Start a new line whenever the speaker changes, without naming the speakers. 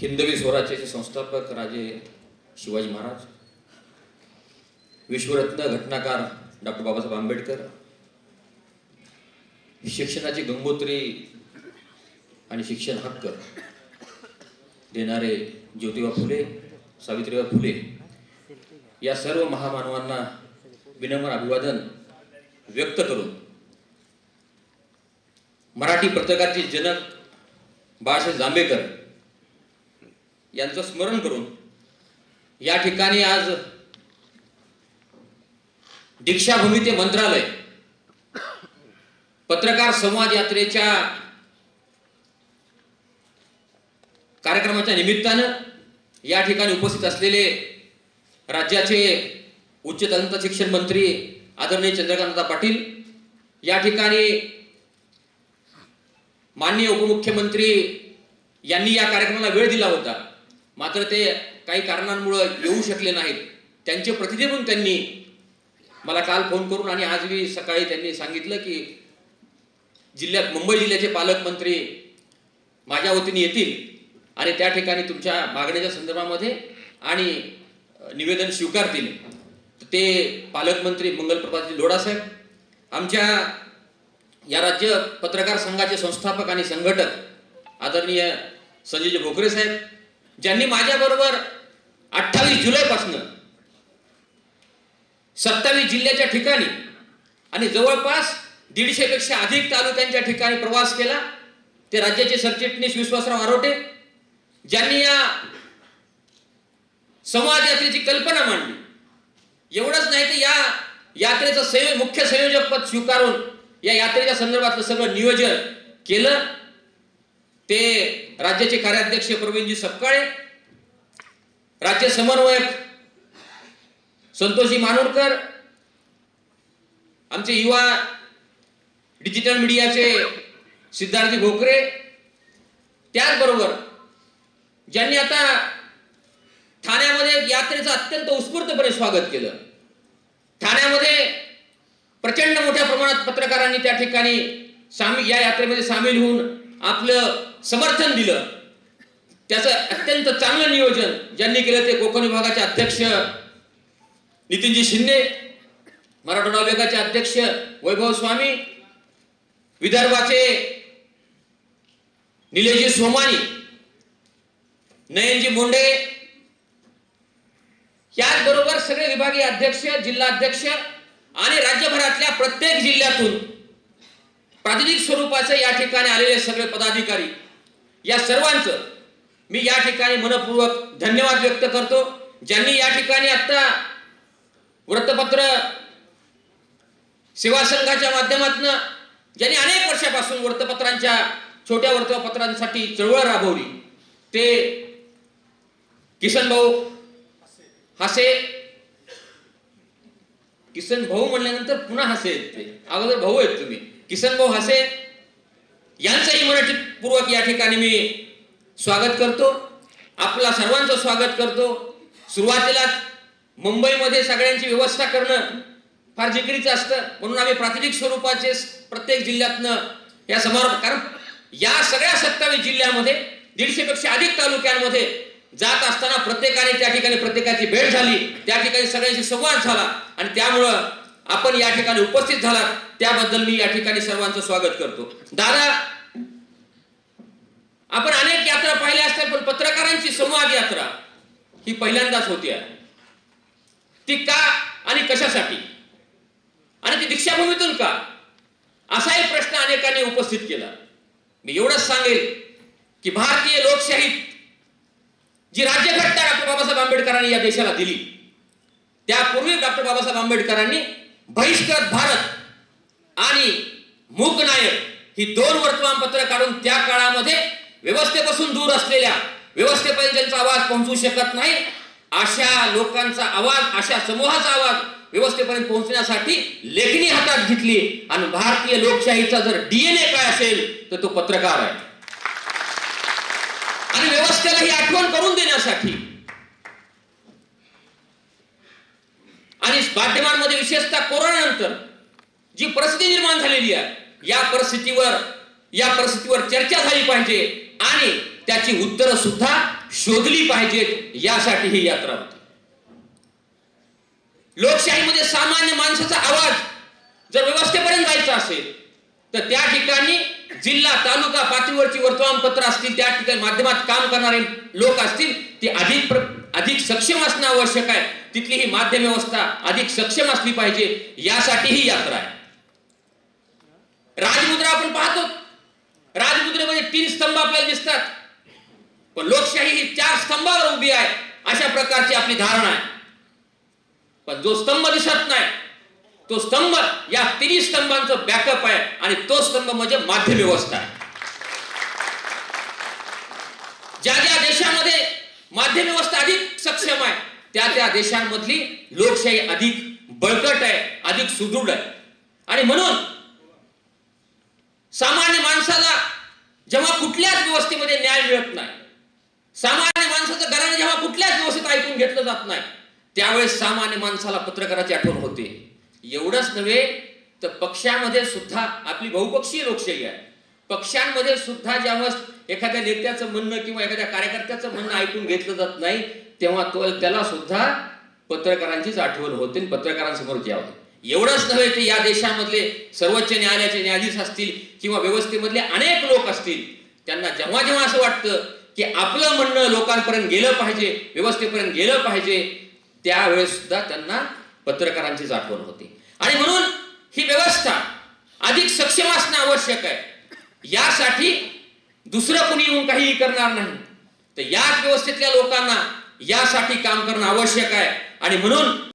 हिंदवी स्वराज्याचे संस्थापक राजे शिवाजी महाराज विश्वरत्न घटनाकार डॉक्टर बाबासाहेब आंबेडकर शिक्षणाची गंगोत्री आणि शिक्षण हक्क देणारे ज्योतिबा फुले सावित्रीबा फुले या सर्व महामानवांना विनम्र अभिवादन व्यक्त करून मराठी पत्रकारचे जनक बाळासाहेब जांभेकर यांचं स्मरण करून या ठिकाणी आज दीक्षाभूमी ते मंत्रालय पत्रकार संवाद यात्रेच्या कार्यक्रमाच्या निमित्तानं या ठिकाणी उपस्थित असलेले राज्याचे उच्च तंत्र शिक्षण मंत्री आदरणीय चंद्रकांतदा पाटील या ठिकाणी माननीय उपमुख्यमंत्री यांनी या कार्यक्रमाला वेळ दिला होता. मात्र ते काही कारणांमुळं येऊ शकले नाहीत. त्यांचे प्रतिनिधी त्यांनी मला काल फोन करून आणि आज मी सकाळी त्यांनी सांगितलं की जिल्ह्यात मुंबई जिल्ह्याचे पालकमंत्री माझ्या वतीने येतील. आणि त्या ठिकाणी तुमच्या मागणीच्या संदर्भामध्ये आणि निवेदन स्वीकारतील. ते पालकमंत्री मंगलप्रभातजी लोढासाहेब आमच्या या राज्य पत्रकार संघाचे संस्थापक आणि संघटक आदरणीय संजय भोकरे साहेब ज्यांनी माझ्याबरोबर अठ्ठावीस जुलैपासून सत्तावीस जिल्ह्याच्या ठिकाणी आणि जवळपास दीडशेपेक्षा अधिक तालुक्यांच्या ठिकाणी प्रवास केला ते राज्याचे सरचिटणीस विश्वासराव आरोटे ज्यांनी या संवाद यात्रेची कल्पना मांडली. एवढंच नाही तर या यात्रेचं संयो मुख्य संयोजक पद स्वीकारून या यात्रेच्या संदर्भातलं सगळं नियोजन केलं. ते राज्याचे कार्याध्यक्ष प्रवीणजी सपकाळे राज्य समन्वयक संतोषी मानोरकर आमचे युवा डिजिटल मीडियाचे सिद्धार्थी भोकरे त्याचबरोबर ज्यांनी आता ठाण्यामध्ये यात्रेचं अत्यंत उत्स्फूर्तपणे स्वागत केलं. ठाण्यामध्ये प्रचंड मोठ्या प्रमाणात पत्रकारांनी त्या ठिकाणी सामी या यात्रेमध्ये सामील होऊन आपलं समर्थन दिलं. त्याचं अत्यंत चांगलं नियोजन ज्यांनी केलं ते कोकण विभागाचे अध्यक्ष नितीनजी शिंदे मराठवाडा विभागाचे अध्यक्ष वैभव स्वामी विदर्भाचे निलेशजी सोमानी नयनजी मुंडे. याचबरोबर सगळे विभागीय अध्यक्ष जिल्हा अध्यक्ष आणि राज्यभरातल्या प्रत्येक जिल्ह्यातून प्रातिनिधिक स्वरूपाचे या ठिकाणी आलेले सगळे पदाधिकारी या सर्वांचं मी या ठिकाणी मनपूर्वक धन्यवाद व्यक्त करतो. ज्यांनी या ठिकाणी आता वृत्तपत्र सेवा संघाच्या माध्यमातून ज्यांनी अनेक वर्षापासून वृत्तपत्रांच्या छोट्या वृत्तपत्रांसाठी चळवळ राबवली ते किसन भाऊ हसे. किसन भाऊ म्हणल्यानंतर पुन्हा हसे आहेत ते. अगोदर भाऊ आहेत तुम्ही. किसन भाऊ हसे यांचंही मराठीपूर्वक या ठिकाणी मी स्वागत करतो. आपला सर्वांचं स्वागत करतो. सुरुवातीलाच मुंबईमध्ये सगळ्यांची व्यवस्था करणं फार जिकरीचं असतं. म्हणून आम्ही प्राथमिक स्वरूपाचे प्रत्येक जिल्ह्यातनं या समारोप कारण या सगळ्या सत्तावीस जिल्ह्यामध्ये दीडशेपेक्षा अधिक तालुक्यांमध्ये जात असताना प्रत्येकाने त्या ठिकाणी प्रत्येकाची भेट झाली. त्या ठिकाणी सगळ्यांशी संवाद झाला. आणि त्यामुळं आपण या ठिकाणी उपस्थित झालात त्याबद्दल मी या ठिकाणी सर्वांचं स्वागत करतो. दादा आपण अनेक यात्रा पाहिल्या असतात पण पत्रकारांची संवाद यात्रा ही पहिल्यांदाच होती आहे. ती का आणि कशासाठी? आणि ती दीक्षाभूमीतून का? असाही प्रश्न अनेकांनी उपस्थित केला. मी एवढंच सांगेल की भारतीय लोकशाहीत जी राज्यघटना डॉक्टर बाबासाहेब आंबेडकरांनी या देशाला दिली त्यापूर्वी डॉक्टर बाबासाहेब आंबेडकरांनी बहिष्कृत भारत आणि मूक नायक ही दोन वर्तमानपत्र काढून त्या काळामध्ये व्यवस्थेपासून दूर असलेल्या व्यवस्थेपर्यंत त्यांचा आवाज पोहोचू शकत नाही अशा लोकांचा आवाज अशा समूहाचा आवाज व्यवस्थेपर्यंत पोहोचण्यासाठी लेखणी हातात घेतली आणि भारतीय लोकशाहीचा जर डीएनए काय असेल तर तो पत्रकार आहे. आणि व्यवस्थेला ही आठवण करून देण्यासाठी आणि माध्यमांमध्ये विशेषतः कोरोनानंतर जी परिस्थिती निर्माण झालेली आहे या परिस्थितीवर या परिस्थितीवर चर्चा झाली पाहिजे आणि त्याची उत्तरं सुद्धा शोधली पाहिजेत यासाठी ही यात्रा होती. लोकशाहीमध्ये सामान्य माणसाचा आवाज जर व्यवस्थेपर्यंत जायचा असेल तर त्या ठिकाणी जिल्हा तालुका पातळीवरची वर्तमानपत्र असतील त्या ठिकाणी माध्यमात काम करणारे लोक असतील ते अधिक अधिक सक्षम असणं आवश्यक आहे. तिथली ही माध्यम व्यवस्था अधिक सक्षम असली पाहिजे यासाठी ही यात्रा आहे. राजमुद्रा आपण पाहतो. राजमुद्रेमध्ये तीन स्तंभ आपल्याला दिसतात. पण लोकशाही ही चार स्तंभावर उभी आहे अशा प्रकारची आपली धारणा आहे. पण जो स्तंभ दिसत नाही तो स्तंभ या तिन्ही स्तंभांचं बॅकअप आहे आणि तो स्तंभ म्हणजे माध्यम व्यवस्था आहे. ज्या ज्या देशामध्ये माध्यम व्यवस्था अधिक सक्षम आहे त्या त्या देशांमधली लोकशाही अधिक बळकट आहे अधिक सुदृढ आहे. आणि म्हणून सामान्य माणसाला जेव्हा कुठल्याच व्यवस्थेमध्ये न्याय मिळत नाही सामान्य माणसाचं घराने जेव्हा कुठल्याच व्यवस्थेत ऐकून घेतलं जात नाही त्यावेळेस सामान्य माणसाला पत्रकाराची आठवण होते. एवढंच नव्हे तर पक्षामध्ये सुद्धा आपली बहुपक्षीय लोकशाही आहे. पक्षांमध्ये सुद्धा ज्यावेळेस एखाद्या नेत्याचं म्हणणं किंवा एखाद्या कार्यकर्त्याचं म्हणणं ऐकून घेतलं जात नाही तेव्हा तो त्याला सुद्धा पत्रकारांचीच आठवण होते आणि पत्रकारांसमोर यावं एवढंच नव्हे की या देशामधले सर्वोच्च न्यायालयाचे न्यायाधीश असतील किंवा व्यवस्थेमधले अनेक लोक असतील त्यांना जेव्हा जेव्हा असं वाटतं की आपलं म्हणणं लोकांपर्यंत गेलं पाहिजे व्यवस्थेपर्यंत गेलं पाहिजे त्यावेळेस सुद्धा त्यांना पत्रकारांचीच आठवण होती. आणि म्हणून ही व्यवस्था अधिक सक्षम असणं आवश्यक आहे. यासाठी दुसरं कोणी येऊन काही करणार नाही. तर याच व्यवस्थेतल्या लोकांना यासाठी काम करणं आवश्यक आहे. आणि म्हणून